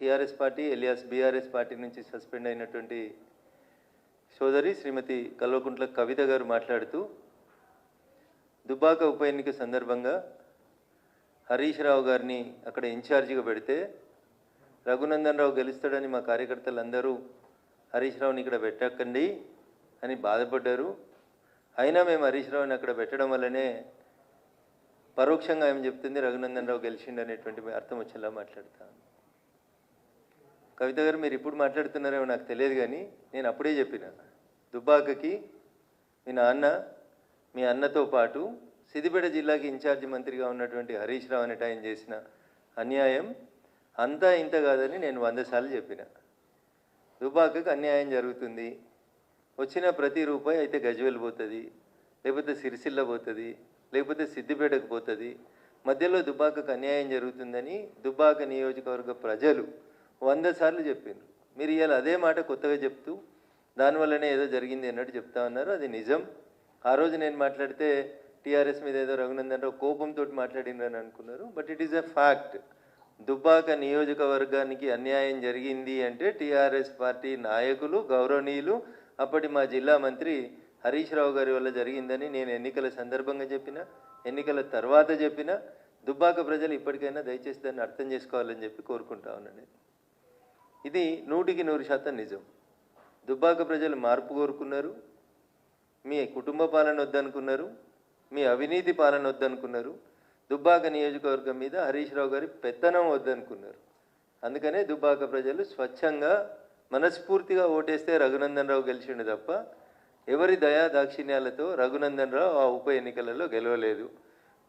TRS party alias BRS party నుంచి suspend అయినటువంటి సోదరి శ్రీమతి కల్వకుంట్ల కవిత గారు మాట్లాడుతూ దుబ్బాక ఉప ఎన్నిక సందర్భంగా హరీష్ రావు గారిని అక్కడ ఇన్ఛార్జిగా పెడితే రఘునందన్ రావు గెలుస్తాడని మా కార్యకర్తలందరూ హరీష్ రావుని ఇక్కడ పెట్టకండి అని బాధపడ్డారు. అయినా మేము హరీష్ రావుని అక్కడ పెట్టడం వల్లనే పరోక్షంగా ఏం చెప్తుంది? రఘునందన్ రావు గెలిచిండు అనేటువంటి అర్థం వచ్చేలా మాట్లాడతాను. కవిత గారు మీరు ఇప్పుడు మాట్లాడుతున్నారేమో నాకు తెలియదు కానీ నేను అప్పుడే చెప్పిన. దుబ్బాకకి మీ నాన్న మీ అన్నతో పాటు సిద్దిపేట జిల్లాకి ఇన్ఛార్జి మంత్రిగా ఉన్నటువంటి హరీష్ రావు అనేట ఆయన చేసిన అన్యాయం అంతా ఇంత కాదని నేను వంద సార్లు చెప్పిన. దుబ్బాకకు అన్యాయం జరుగుతుంది. వచ్చిన ప్రతి రూపాయి అయితే గజ్వేల్ పోతుంది లేకపోతే సిరిసిల్ల పోతుంది లేకపోతే సిద్దిపేటకు పోతుంది. మధ్యలో దుబాకకు అన్యాయం జరుగుతుందని దుబ్బాక నియోజకవర్గ ప్రజలు వంద సార్లు చెప్పిండ్రు. మీరు ఇవాళ అదే మాట కొత్తగా చెప్తూ దానివల్లనే ఏదో జరిగింది అన్నట్టు చెప్తా ఉన్నారు. అది నిజం. ఆ రోజు నేను మాట్లాడితే టీఆర్ఎస్ మీద ఏదో రఘునందన్ రావు కోపంతో మాట్లాడిండ్రని అనుకున్నారు. But it is a fact Dubbaka నియోజకవర్గానికి అన్యాయం జరిగింది అంటే టీఆర్ఎస్ పార్టీ నాయకులు గౌరవనీయులు అప్పటి మా జిల్లా మంత్రి హరీష్ రావు గారి వల్ల జరిగిందని నేను ఎన్నికల సందర్భంగా చెప్పిన ఎన్నికల తర్వాత చెప్పిన దుబ్బాక ప్రజలు ఇప్పటికైనా దయచేసి దాన్ని అర్థం చేసుకోవాలని చెప్పి కోరుకుంటా ఉన్నాను ఇది నూటికి నూరు శాతం నిజం. దుబ్బాక ప్రజలు మార్పు కోరుకున్నారు. మీ కుటుంబ పాలన వద్దనుకున్నారు. మీ అవినీతి పాలన వద్దనుకున్నారు. దుబ్బాక నియోజకవర్గం మీద హరీష్ రావు గారి పెత్తనం వద్దనుకున్నారు. అందుకనే దుబ్బాక ప్రజలు స్వచ్ఛంగా మనస్ఫూర్తిగా ఓటేస్తే రఘునందన్ రావు గెలిచిండు తప్ప ఎవరి దయా దాక్షిణ్యాలతో రఘునందన్ రావు ఆ ఉప ఎన్నికలలో గెలవలేదు.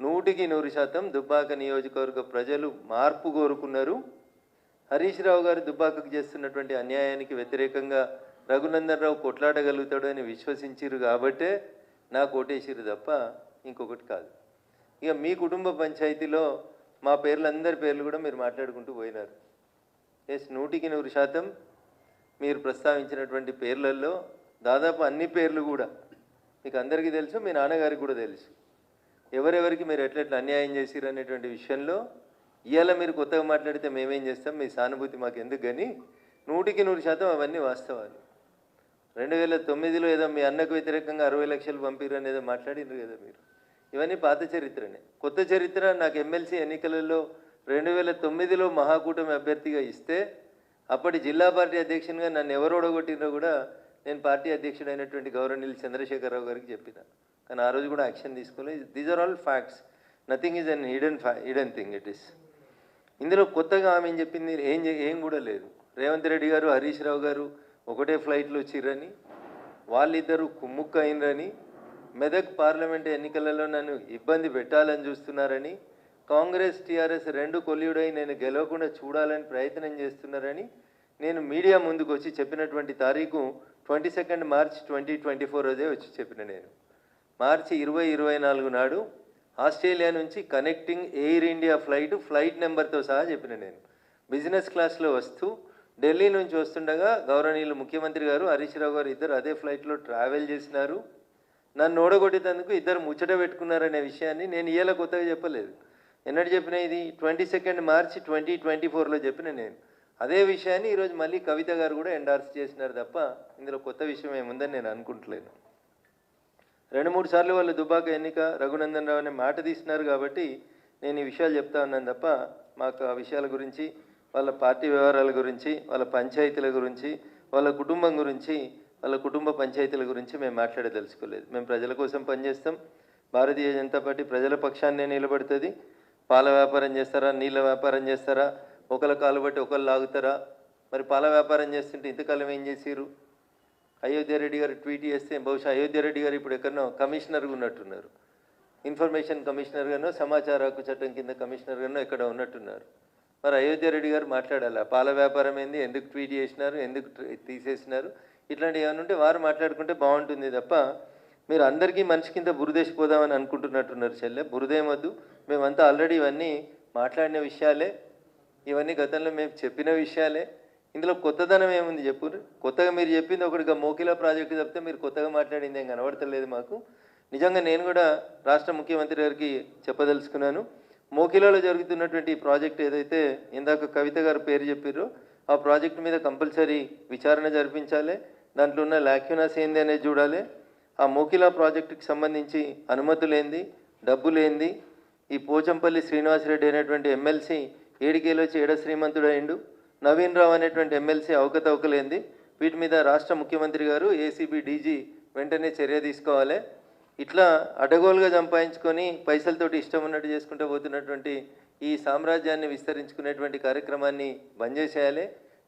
నూటికి నూరు శాతం దుబ్బాక నియోజకవర్గ ప్రజలు మార్పు కోరుకున్నారు. హరీష్ రావు గారు దుబ్బాకకు చేస్తున్నటువంటి అన్యాయానికి వ్యతిరేకంగా రఘునందన్ రావు కొట్లాడగలుగుతాడు అని విశ్వసించారు కాబట్టే నా ఓటేసిరు తప్ప ఇంకొకటి కాదు. ఇక మీ కుటుంబ పంచాయతీలో మా పేర్లు అందరి పేర్లు కూడా మీరు మాట్లాడుకుంటూ పోయినారు. ఎస్ నూటికి నూరు శాతం మీరు ప్రస్తావించినటువంటి పేర్లలో దాదాపు అన్ని పేర్లు కూడా మీకు అందరికీ తెలుసు మీ నాన్నగారికి కూడా తెలుసు. ఎవరెవరికి మీరు ఎట్లెట్లా అన్యాయం చేసిరు అనేటువంటి విషయంలో ఇవాళ మీరు కొత్తగా మాట్లాడితే మేమేం చేస్తాం? మీ సానుభూతి మాకు ఎందుకు కానీ నూటికి నూరు శాతం అవన్నీ వాస్తవాలు. రెండు వేల తొమ్మిదిలో ఏదో మీ అన్నకు వ్యతిరేకంగా అరవై లక్షలు పంపిరు అనేదో మాట్లాడినారు కదా మీరు. ఇవన్నీ పాత చరిత్రనే. కొత్త చరిత్ర నాకు ఎమ్మెల్సీ ఎన్నికలలో రెండు వేల తొమ్మిదిలో మహాకూటమి అభ్యర్థిగా ఇస్తే అప్పటి జిల్లా పార్టీ అధ్యక్షునిగా నన్ను ఎవరు ఓడగొట్టినో కూడా నేను పార్టీ అధ్యక్షుడైనటువంటి గౌరవనీయులు చంద్రశేఖరరావు గారికి చెప్పిన. కానీ ఆ రోజు కూడా యాక్షన్ తీసుకోలేదు. These are all facts nothing is unhidden ఫ్యా హిడెన్ థింగ్ ఇట్ ఈస్ ఇందులో కొత్తగా ఆమె ఏం చెప్పింది? ఏం ఏం కూడా లేదు. రేవంత్ రెడ్డి గారు హరీష్ రావు గారు ఒకటే ఫ్లైట్లో వచ్చిర్రని వాళ్ళిద్దరూ కుమ్ముక్క అయినరని మెదక్ పార్లమెంట్ ఎన్నికలలో నన్ను ఇబ్బంది పెట్టాలని చూస్తున్నారని కాంగ్రెస్ టీఆర్ఎస్ రెండు కొల్లుడై నేను గెలవకుండా చూడాలని ప్రయత్నం చేస్తున్నారని నేను మీడియా ముందుకు వచ్చి చెప్పినటువంటి తారీఖు twenty second March twenty twenty four రోజే వచ్చి చెప్పిన నేను. మార్చి ఇరవై ఇరవై నాలుగు నాడు ఆస్ట్రేలియా నుంచి connecting Air India flight flight నెంబర్తో సహా చెప్పిన నేను. బిజినెస్ క్లాస్లో వస్తూ ఢిల్లీ నుంచి వస్తుండగా గౌరవనీయులు ముఖ్యమంత్రి గారు హరీష్ రావు గారు ఇద్దరు అదే ఫ్లైట్లో ట్రావెల్ చేసినారు. నన్ను ఓడగొట్టేందుకు ఇద్దరు ముచ్చట పెట్టుకున్నారనే విషయాన్ని నేను ఇయ్యాల కొత్తగా చెప్పలేదు. ఎన్నటి చెప్పిన ఇది twenty second March twenty twenty ఫోర్లో చెప్పిన నేను. అదే విషయాన్ని ఈరోజు మళ్ళీ కవిత గారు కూడా ఎండార్స్ చేసినారు తప్ప ఇందులో కొత్త విషయం ఏముందని నేను అనుకుంటలేను. రెండు మూడు సార్లు వాళ్ళు దుబాక ఎన్నిక రఘునందన్ రావు అనే మాట తీసినారు కాబట్టి నేను ఈ విషయాలు చెప్తా ఉన్నాను తప్ప మాకు ఆ విషయాల గురించి వాళ్ళ పార్టీ వ్యవహారాల గురించి వాళ్ళ పంచాయతీల గురించి వాళ్ళ కుటుంబం గురించి వాళ్ళ కుటుంబ పంచాయతీల గురించి మేము మాట్లాడదలుచుకోలేదు. మేము ప్రజల కోసం పనిచేస్తాం. భారతీయ జనతా పార్టీ ప్రజల పక్షాన్నే నిలబడుతుంది. పాల వ్యాపారం చేస్తారా? నీళ్ళ వ్యాపారం చేస్తారా? ఒకళ్ళ కాలు బట్టి ఒకళ్ళు లాగుతారా? మరి పాల వ్యాపారం చేస్తుంటే ఇంతకాలం ఏం చేసిరు అయోధ్య రెడ్డి గారు ట్వీట్ చేస్తే బహుశా అయోధ్య రెడ్డి గారు ఇప్పుడు ఎక్కడనో కమిషనర్గా ఉన్నట్టున్నారు. ఇన్ఫర్మేషన్ కమిషనర్గానో సమాచార హక్కు చట్టం కింద కమిషనర్గానో ఎక్కడ ఉన్నట్టున్నారు. మరి అయోధ్య రెడ్డి గారు మాట్లాడాలి? పాల వ్యాపారం ఏంది? ఎందుకు ట్వీట్ చేసినారు? ఎందుకు తీసేసినారు? ఇట్లాంటివి ఏమైనా ఉంటే వారు మాట్లాడుకుంటే బాగుంటుంది తప్ప మీరు అందరికీ మనిషి కింద బురదేసిపోదామని అనుకుంటున్నట్టున్నారు చెల్లె. బురదేమద్దు మేమంతా ఆల్రెడీ ఇవన్నీ మాట్లాడిన విషయాలే. ఇవన్నీ గతంలో మేము చెప్పిన విషయాలే. ఇందులో కొత్తదనం ఏముంది చెప్పు కొత్తగా మీరు చెప్పింది ఒకటిగా మోకిలా ప్రాజెక్టు చెప్తే మీరు కొత్తగా మాట్లాడింది ఏం కనబడతలేదు మాకు. నిజంగా నేను కూడా రాష్ట్ర ముఖ్యమంత్రి గారికి చెప్పదలుచుకున్నాను. మోకిలాలో జరుగుతున్నటువంటి ప్రాజెక్ట్ ఏదైతే ఇందాక కవిత గారు పేరు చెప్పారో ఆ ప్రాజెక్ట్ మీద కంపల్సరీ విచారణ జరిపించాలి. దాంట్లో ఉన్న లాక్యునాస్ ఏంది అనేది చూడాలి. ఆ మోకిలా ప్రాజెక్టుకి సంబంధించి అనుమతులేంది డబ్బులేంది ఈ పోచంపల్లి శ్రీనివాసరెడ్డి అనేటువంటి ఎమ్మెల్సీ ఏడికేలో వచ్చి ఏడ శ్రీమంతుడు అయిండు నవీన్ రావు అనేటువంటి ఎమ్మెల్సీ అవకతవకలేంది. వీటి మీద రాష్ట్ర ముఖ్యమంత్రి గారు ఏసీబీ డీజీ వెంటనే చర్య తీసుకోవాలి. ఇట్లా అడగోలుగా సంపాదించుకొని పైసలతోటి ఇష్టం ఉన్నట్టు చేసుకుంటూ పోతున్నటువంటి ఈ సామ్రాజ్యాన్ని విస్తరించుకునేటువంటి కార్యక్రమాన్ని బంద్ చేసేయాలి.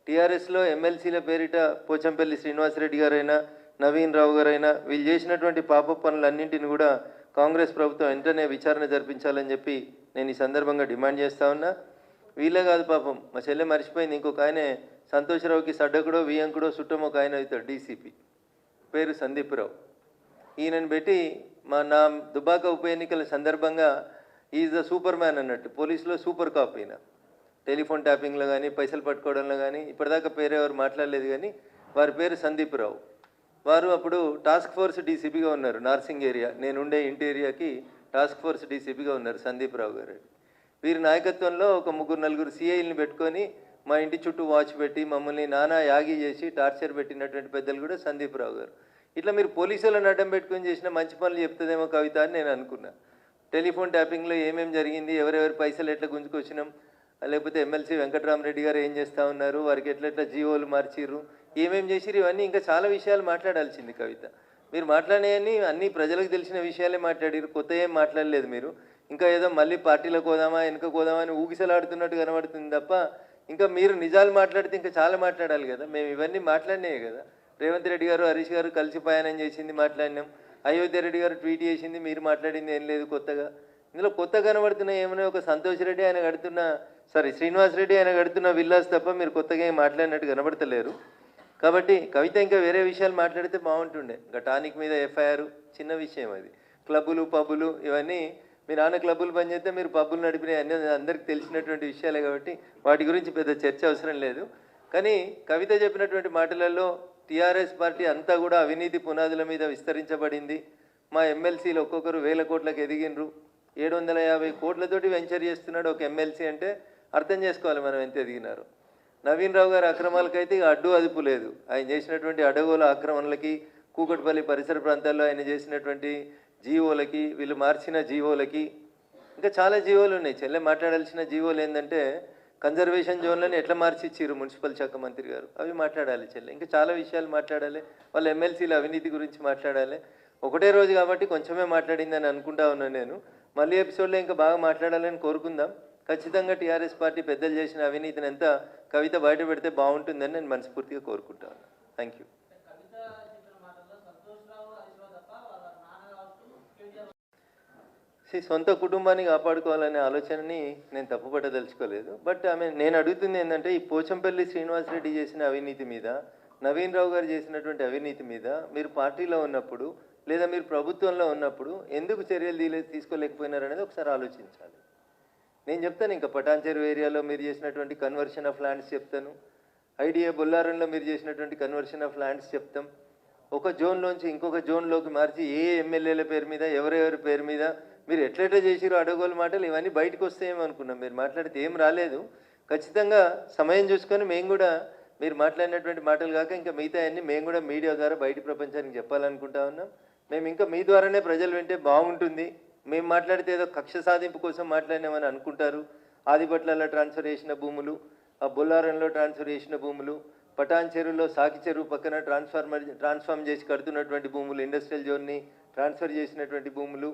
టీఆర్ఎస్లో ఎమ్మెల్సీల పేరిట పోచంపల్లి శ్రీనివాసరెడ్డి గారైనా నవీన్ రావు గారైనా వీళ్ళు చేసినటువంటి పాప పనులన్నింటిని కూడా కాంగ్రెస్ ప్రభుత్వం వెంటనే విచారణ జరిపించాలని చెప్పి నేను ఈ సందర్భంగా డిమాండ్ చేస్తా ఉన్నా. వీళ్ళే కాదు పాపం. మా చెల్లె మర్చిపోయింది. ఇంకొక ఆయనే సంతోషరావుకి సడ్డకుడో వియంకుడో చుట్టమో ఒక ఆయన అవుతాడు డీసీపీ. పేరు సందీప్ రావు ఈయనను పెట్టి మా నా దుబాక ఉప ఎన్నికల సందర్భంగా ఈజ్ ద సూపర్ మ్యాన్ అన్నట్టు. పోలీసులో సూపర్ కాప్ ఈయన. టెలిఫోన్ ట్యాపింగ్లో కానీ పైసలు పట్టుకోవడంలో కానీ ఇప్పటిదాకా పేరు ఎవరు మాట్లాడలేదు కానీ వారి పేరు సందీప్ రావు వారు అప్పుడు టాస్క్ ఫోర్స్ డీసీపీగా ఉన్నారు. నార్సింగ్ ఏరియా. నేనుండే ఇంటి ఏరియాకి టాస్క్ ఫోర్స్ డీసీపీగా ఉన్నారు సందీప్ రావు గారు. వీరి నాయకత్వంలో ఒక ముగ్గురు నలుగురు సిఐల్ని పెట్టుకొని మా ఇంటి చుట్టూ వాచ్ పెట్టి మమ్మల్ని నానా యాగి చేసి టార్చర్ పెట్టినటువంటి పెద్దలు కూడా సందీప్ రావు గారు. ఇట్లా మీరు పోలీసులను అడ్డం పెట్టుకొని చేసిన మంచి పనులు చెప్తుందేమో కవిత అని నేను అనుకున్నా. టెలిఫోన్ ట్యాపింగ్లో ఏమేం జరిగింది ఎవరెవరి పైసలు ఎట్లా గుంజుకొచ్చినాం లేకపోతే ఎమ్మెల్సీ వెంకటరామరెడ్డి గారు ఏం చేస్తూ ఉన్నారు వారికి ఎట్లా ఎట్లా జీవోలు మార్చిర్రు ఏమేం చేసిర్రు ఇవన్నీ ఇంకా చాలా విషయాలు మాట్లాడాల్సింది కవిత. మీరు మాట్లాడేయని అన్ని ప్రజలకు తెలిసిన విషయాలే మాట్లాడారు కొత్త ఏం మాట్లాడలేదు మీరు. ఇంకా ఏదో మళ్ళీ పార్టీలకు పోదామా వెనుక పోదామా అని ఊగిసలాడుతున్నట్టు కనబడుతుంది తప్ప ఇంకా మీరు నిజాలు మాట్లాడితే ఇంకా చాలా మాట్లాడాలి కదా. మేము ఇవన్నీ మాట్లాడినాయి కదా. రేవంత్ రెడ్డి గారు హరీష్ గారు కలిసి ప్రయాణం చేసింది మాట్లాడినాం. అయోధ్య రెడ్డి గారు ట్వీట్ చేసింది మీరు మాట్లాడింది ఏం లేదు కొత్తగా. ఇందులో కొత్త కనబడుతున్న ఏమైనా ఒక సంతోష్ రెడ్డి ఆయన కడుతున్న సారీ శ్రీనివాస్ రెడ్డి ఆయన కడుతున్న విల్లాస్ తప్ప మీరు కొత్తగా ఏం మాట్లాడినట్టు కనబడతలేరు. కాబట్టి కవిత ఇంకా వేరే విషయాలు మాట్లాడితే బాగుంటుండే. ఇంకా టానిక్ మీద ఎఫ్ఐఆర్ చిన్న విషయం అది. క్లబ్బులు పబ్బులు ఇవన్నీ మీ నాన్న క్లబ్బులు పనిచేస్తే మీరు పబ్బులు నడిపినాయి అన్నీ అందరికీ తెలిసినటువంటి విషయాలే కాబట్టి వాటి గురించి పెద్ద చర్చ అవసరం లేదు. కానీ కవిత చెప్పినటువంటి మాటలలో టీఆర్ఎస్ పార్టీ అంతా కూడా అవినీతి పునాదుల మీద విస్తరించబడింది. మా ఎమ్మెల్సీలు ఒక్కొక్కరు వేల కోట్లకు ఎదిగినరు ఏడు వందల యాభై కోట్లతోటి వెంచర్ చేస్తున్నాడు ఒక ఎమ్మెల్సీ అంటే అర్థం చేసుకోవాలి మనం ఎంత ఎదిగినారు. నవీన్ రావు గారి అక్రమాలకైతే అడ్డు అదుపు లేదు. ఆయన చేసినటువంటి అడగోల ఆక్రమణలకి కూకట్పల్లి పరిసర ప్రాంతాల్లో ఆయన చేసినటువంటి జీవోలకి వీళ్ళు మార్చిన జీవోలకి ఇంకా చాలా జీవోలు ఉన్నాయి. చెల్లె మాట్లాడాల్సిన జీవోలు ఏంటంటే కన్జర్వేషన్ జోన్లని ఎట్లా మార్చి ఇచ్చిర్రు మున్సిపల్ శాఖ మంత్రి గారు? అవి మాట్లాడాలి చెల్లె. ఇంకా చాలా విషయాలు మాట్లాడాలి. వాళ్ళ ఎమ్మెల్సీల అవినీతి గురించి మాట్లాడాలి. ఒకటే రోజు కాబట్టి కొంచెమే మాట్లాడిందని అనుకుంటా ఉన్నాను నేను. మళ్ళీ ఎపిసోడ్లో ఇంకా బాగా మాట్లాడాలని కోరుకుందాం. ఖచ్చితంగా టీఆర్ఎస్ పార్టీ పెద్దలు చేసిన అవినీతిని ఎంత కవిత బయట పెడితే బాగుంటుందని నేను మనస్ఫూర్తిగా కోరుకుంటాను థ్యాంక్ యూ కవిత చెప్పిన మాటల్లో సంతోష్ రావు హరీష్ రావు తప్ప వాళ్ళ నాన్న కావచ్చు కేటీఆర్ See, సొంత కుటుంబాన్ని కాపాడుకోవాలనే ఆలోచనని నేను తప్పుపట్టదలుచుకోలేదు బట్ ఆమె నేను అడుగుతుంది ఏంటంటే ఈ పోచంపల్లి శ్రీనివాసరెడ్డి చేసిన అవినీతి మీద నవీన్ రావు గారు చేసినటువంటి అవినీతి మీద మీరు పార్టీలో ఉన్నప్పుడు లేదా మీరు ప్రభుత్వంలో ఉన్నప్పుడు ఎందుకు చర్యలు తీలే తీసుకోలేకపోయినారు అనేది ఒకసారి ఆలోచించాలి. నేను చెప్తాను ఇంకా పటాన్చెరు ఏరియాలో మీరు చేసినటువంటి కన్వర్షన్ ఆఫ్ ల్యాండ్స్ చెప్తాను. ఐడియా బొల్లారంలో మీరు చేసినటువంటి కన్వర్షన్ ఆఫ్ ల్యాండ్స్ చెప్తాం. ఒక జోన్లోంచి ఇంకొక జోన్లోకి మార్చి ఏ ఎమ్మెల్యేల పేరు మీద ఎవరెవరి పేరు మీద మీరు ఎట్లెట్లా చేసిరో అడగోలు మాటలు ఇవన్నీ బయటకు వస్తాయేమనుకున్నాం మీరు మాట్లాడితే ఏం రాలేదు. ఖచ్చితంగా సమయం చూసుకొని మేము కూడా మీరు మాట్లాడినటువంటి మాటలు కాక ఇంకా మిగతా అన్ని మేము కూడా మీడియా ద్వారా బయట ప్రపంచానికి చెప్పాలనుకుంటా ఉన్నాం. మేము ఇంకా మీ ద్వారానే ప్రజలు వింటే బాగుంటుంది. మేము మాట్లాడితే ఏదో కక్ష సాధింపు కోసం మాట్లాడినామని అనుకుంటారు. ఆదిపట్లలో ట్రాన్స్ఫర్ చేసిన భూములు ఆ బొల్లారంలో ట్రాన్స్ఫర్ చేసిన భూములు పటాన్ చెరువులో సాకి చెరువు పక్కన ట్రాన్స్ఫార్మర్ ట్రాన్స్ఫార్మ్ చేసి కడుతున్నటువంటి భూములు ఇండస్ట్రియల్ జోన్ని ట్రాన్స్ఫర్ చేసినటువంటి భూములు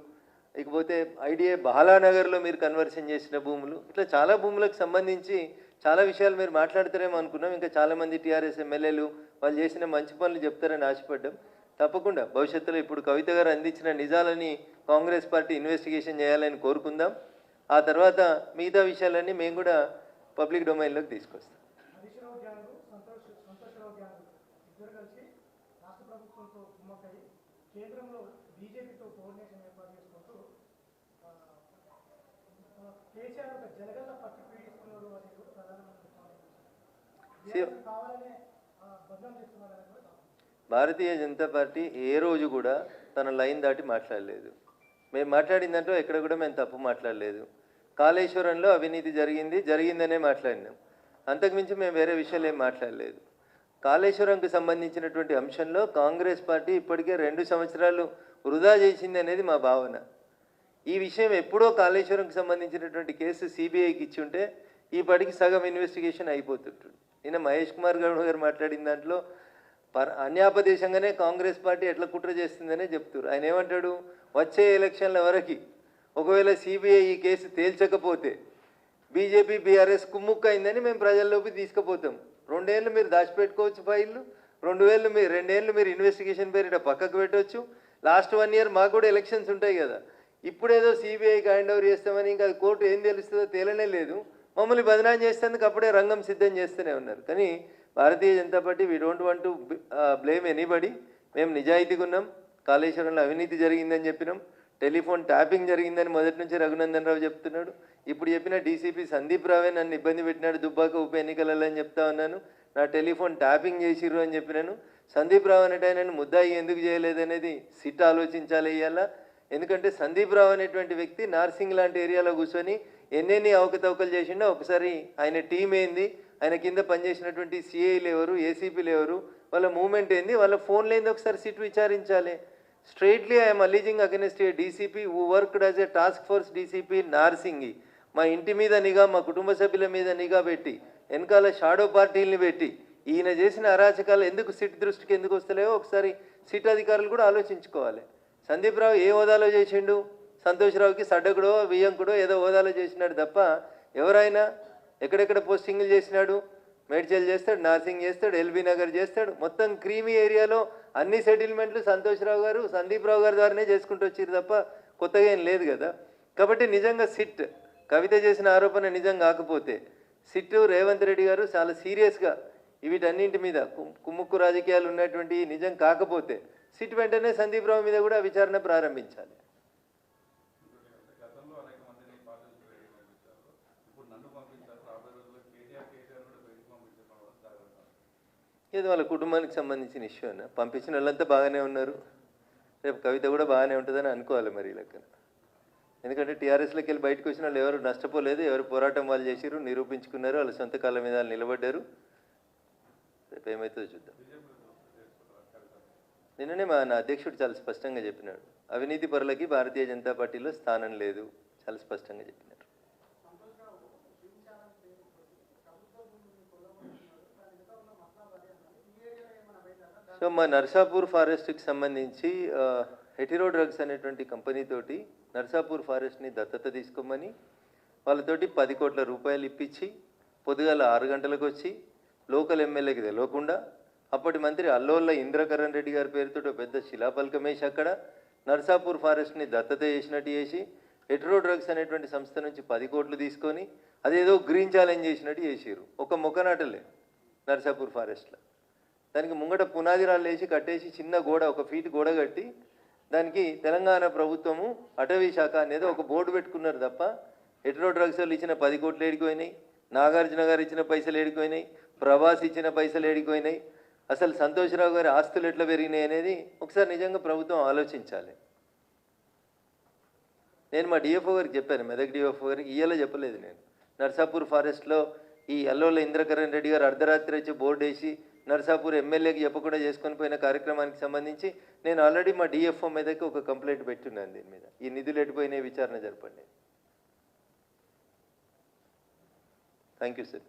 ఇకపోతే ఐడిఏ బహలానగర్లో మీరు కన్వర్షన్ చేసిన భూములు ఇట్లా చాలా భూములకు సంబంధించి చాలా విషయాలు మీరు మాట్లాడతారేమో అనుకున్నాం. ఇంకా చాలామంది టీఆర్ఎస్ ఎమ్మెల్యేలు వాళ్ళు చేసిన మంచి పనులు చెప్తారని ఆశపడ్డాం. తప్పకుండా భవిష్యత్తులో ఇప్పుడు కవిత గారు అందించిన నిజాలని కాంగ్రెస్ పార్టీ ఇన్వెస్టిగేషన్ చేయాలని కోరుకుందాం. ఆ తర్వాత మిగతా విషయాలన్నీ మేము కూడా పబ్లిక్ డొమైన్లోకి తీసుకొస్తాం. కేంద్రంలో రావు గ్యాంగ్ సంతోష్ సంతోషరావు గ్యాంగ్ ఇద్దరు కలిసి రాష్ట్ర ప్రభుత్వంతో కుమ్మక్కై కేంద్రంలో బీజేపీతో కోఆర్డినేషన్ ఏర్పాటు చేసుకుంటూ ఆ, ఆ, కేసీఆర్ ఒక జలగల్ల పట్టి పీడిస్తున్నాడు అని కూడా ప్రధానమంత్రి చెప్పారు. బీఆర్ఎస్ కావాలనే ఆ, బదనాం చేస్తున్నారు అని కూడా చెప్పారు. భారతీయ జనతా పార్టీ ఏ రోజు కూడా తన లైన్ దాటి మాట్లాడలేదు. మేము మాట్లాడిందంటూ ఎక్కడ కూడా మేము తప్పు మాట్లాడలేదు. కాళేశ్వరంలో అవినీతి జరిగింది జరిగిందనే మాట్లాడినాం. అంతకుమించి మేము వేరే విషయాలు ఏం మాట్లాడలేదు. కాళేశ్వరంకి సంబంధించినటువంటి అంశంలో కాంగ్రెస్ పార్టీ ఇప్పటికే రెండు సంవత్సరాలు వృధా చేసింది అనేది మా భావన. ఈ విషయం ఎప్పుడో కాళేశ్వరంకి సంబంధించినటువంటి కేసు సిబిఐకి ఇచ్చి ఉంటే ఈ పాటికి సగం ఇన్వెస్టిగేషన్ అయిపోతుంటుంది. నిన్న మహేష్ కుమార్ గౌడ్ గారు మాట్లాడిన దాంట్లో పర్ అన్యాపదేశంగానే కాంగ్రెస్ పార్టీ ఎట్లా కుట్ర చేస్తుందనే చెప్తారు. ఆయన ఏమంటాడు? వచ్చే ఎలక్షన్ల వరకు ఒకవేళ సిబిఐ ఈ కేసు తేల్చకపోతే బీజేపీ బీఆర్ఎస్ కుమ్ముక్క అయిందని మేము ప్రజల్లోకి తీసుకుపోతాం. రెండేళ్ళు మీరు దాచిపెట్టుకోవచ్చు ఫైళ్ళు. రెండు వేలు మీరు రెండేళ్ళు మీరు ఇన్వెస్టిగేషన్ పేరిట పక్కకు పెట్టవచ్చు లాస్ట్ వన్ ఇయర్ మాకు కూడా ఎలక్షన్స్ ఉంటాయి కదా. ఇప్పుడేదో సిబిఐ హ్యాండ్ ఓవర్ చేస్తామని ఇంకా కోర్టు ఏం తెలుస్తుందో తేలనే లేదు. మమ్మల్ని బదనాం చేసేందుకు అప్పుడే రంగం సిద్ధం చేస్తూనే ఉన్నారు. కానీ Bharatiya Janata party we don't want to blame anybody మేము నిజాయితీగా ఉన్నాం. కాళేశ్వరంలో అవినీతి జరిగిందని చెప్పినాం. టెలిఫోన్ ట్యాపింగ్ జరిగిందని మొదటి నుంచి రఘునందన్ రావు చెప్తున్నాడు. ఇప్పుడు చెప్పిన డీసీపీ సందీప్ రావే నన్ను ఇబ్బంది పెట్టినాడు. దుబ్బాక ఉప ఎన్నికలలో అని చెప్తా ఉన్నాను. నా టెలిఫోన్ ట్యాపింగ్ చేసిర్రు అని చెప్పినాను. సందీప్ రావు అనేట ఆయనను ముద్దాయి ఎందుకు చేయలేదనేది సిట్ ఆలోచించాలి ఇవాళ ఎందుకంటే సందీప్ రావు అనేటువంటి వ్యక్తి నార్సింగ్ లాంటి ఏరియాలో కూర్చొని ఎన్నెన్ని అవకతవకలు చేసిండో ఒకసారి ఆయన టీం ఏంది ఆయన కింద పనిచేసినటువంటి సిఐలు ఎవరు ఏసీపీలు ఎవరు వాళ్ళ మూమెంట్ ఏంది వాళ్ళ ఫోన్లు ఏంది ఒకసారి SIT విచారించాలి. Straightly I'm alleging against a DCP who worked as a task force DCP Narsingi మా ఇంటి మీద నిఘా మా కుటుంబ సభ్యుల మీద నిఘా పెట్టి వెనకాల షాడో పార్టీలని పెట్టి ఈయన చేసిన అరాచకాలు ఎందుకు సిట్ దృష్టికి ఎందుకు వస్తలేవో ఒకసారి సిట్ అధికారులు కూడా ఆలోచించుకోవాలి. సందీప్ రావు ఏ హోదాలో చేసిండు? సంతోష్రావుకి సడ్డకుడో వియ్యంకుడో ఏదో హోదాలో చేసినాడు తప్ప ఎవరైనా ఎక్కడెక్కడ పోస్టింగ్లు చేసినాడు? మేడ్చల్ చేస్తాడు నర్సింగ్ చేస్తాడు ఎల్బీ నగర్ చేస్తాడు. మొత్తం క్రీమీ ఏరియాలో అన్ని సెటిల్మెంట్లు సంతోష్రావు గారు సందీప్ రావు గారి ద్వారానే చేసుకుంటూ వచ్చారు తప్ప కొత్తగా ఏం లేదు కదా. కాబట్టి నిజంగా సిట్ కవిత చేసిన ఆరోపణ నిజం కాకపోతే సిట్టు రేవంత్ రెడ్డి గారు చాలా సీరియస్గా వీటన్నింటి మీద కుమ్ముక్కు రాజకీయాలు ఉన్నటువంటి నిజం కాకపోతే సిట్ వెంటనే సందీప్ రావు మీద కూడా విచారణ ప్రారంభించాలి. ఏదో వాళ్ళ కుటుంబానికి సంబంధించిన ఇష్యూ అన్న? పంపించిన వాళ్ళంతా బాగానే ఉన్నారు. రేపు కవిత కూడా బాగానే ఉంటుందని అనుకోవాలి మరి లెక్కన. ఎందుకంటే టీఆర్ఎస్లోకి వెళ్ళి బయటకు వచ్చిన వాళ్ళు ఎవరు నష్టపోలేదు. ఎవరు పోరాటం వాళ్ళు చేసిరు నిరూపించుకున్నారు. వాళ్ళ సొంత కాళ్ళ మీద వాళ్ళు నిలబడ్డారు. రేపు ఏమవుతుందో చూద్దాం. నిన్ననే మా నా అధ్యక్షుడు చాలా స్పష్టంగా చెప్పినాడు. అవినీతి పరులకి భారతీయ జనతా పార్టీలో స్థానం లేదు చాలా స్పష్టంగా చెప్పినారు. సో మా నర్సాపూర్ ఫారెస్ట్కి సంబంధించి హెటిరో డ్రగ్స్ అనేటువంటి కంపెనీతోటి నర్సాపూర్ ఫారెస్ట్ని దత్తత తీసుకోమని వాళ్ళతోటి పది కోట్ల రూపాయలు ఇప్పించి పొద్దుగాల ఆరు గంటలకు వచ్చి లోకల్ ఎమ్మెల్యేకి తెలియకుండా అప్పటి మంత్రి అల్లోళ్ళ ఇంద్రకరణ్ రెడ్డి గారి పేరుతో పెద్ద శిలాఫలకం అక్కడ నర్సాపూర్ ఫారెస్ట్ని దత్తత చేసినట్టు చేసి హెట్రో డ్రగ్స్ అనేటువంటి సంస్థ నుంచి పది కోట్లు తీసుకొని అదేదో గ్రీన్ ఛాలెంజ్ చేసినట్టు చేసిరు ఒక మొక్కనాటలే నర్సాపూర్ ఫారెస్ట్లో. దానికి ముంగట పునాది రాళ్ళు వేసి కట్టేసి చిన్న గోడ ఒక ఫీట్ గోడ కట్టి దానికి తెలంగాణ ప్రభుత్వము అటవీ శాఖ అనేది ఒక బోర్డు పెట్టుకున్నారు తప్ప హెట్రో డ్రగ్స్ వాళ్ళు ఇచ్చిన పది కోట్లు ఏడిపోయినాయి నాగార్జున గారు ఇచ్చిన పైసలు ఏడిపోయినాయి ప్రభాస్ ఇచ్చిన పైసలు ఏడిపోయినాయి అసలు సంతోషరావు గారి ఆస్తులు ఎట్లా పెరిగినాయి అనేది ఒకసారి నిజంగా ప్రభుత్వం ఆలోచించాలి. నేను మా డిఎఫ్ఓ గారికి చెప్పాను మెదక్ డిఎఫ్ఓ గారికి ఇయ్యాలో చెప్పలేదు నేను. నర్సాపూర్ ఫారెస్ట్లో ఈ అల్లోల ఇంద్రకరణ్ రెడ్డి గారు అర్ధరాత్రి వచ్చి బోర్డు వేసి నర్సాపూర్ ఎమ్మెల్యేకి చెప్పకుండా చేసుకొని పోయిన కార్యక్రమానికి సంబంధించి నేను ఆల్రెడీ మా డిఎఫ్ఓ మీదకి ఒక కంప్లైంట్ పెట్టున్నాను దీని మీద. ఈ నిధులు ఎటుపోయినాయి విచారణ జరపండి. Thank you sir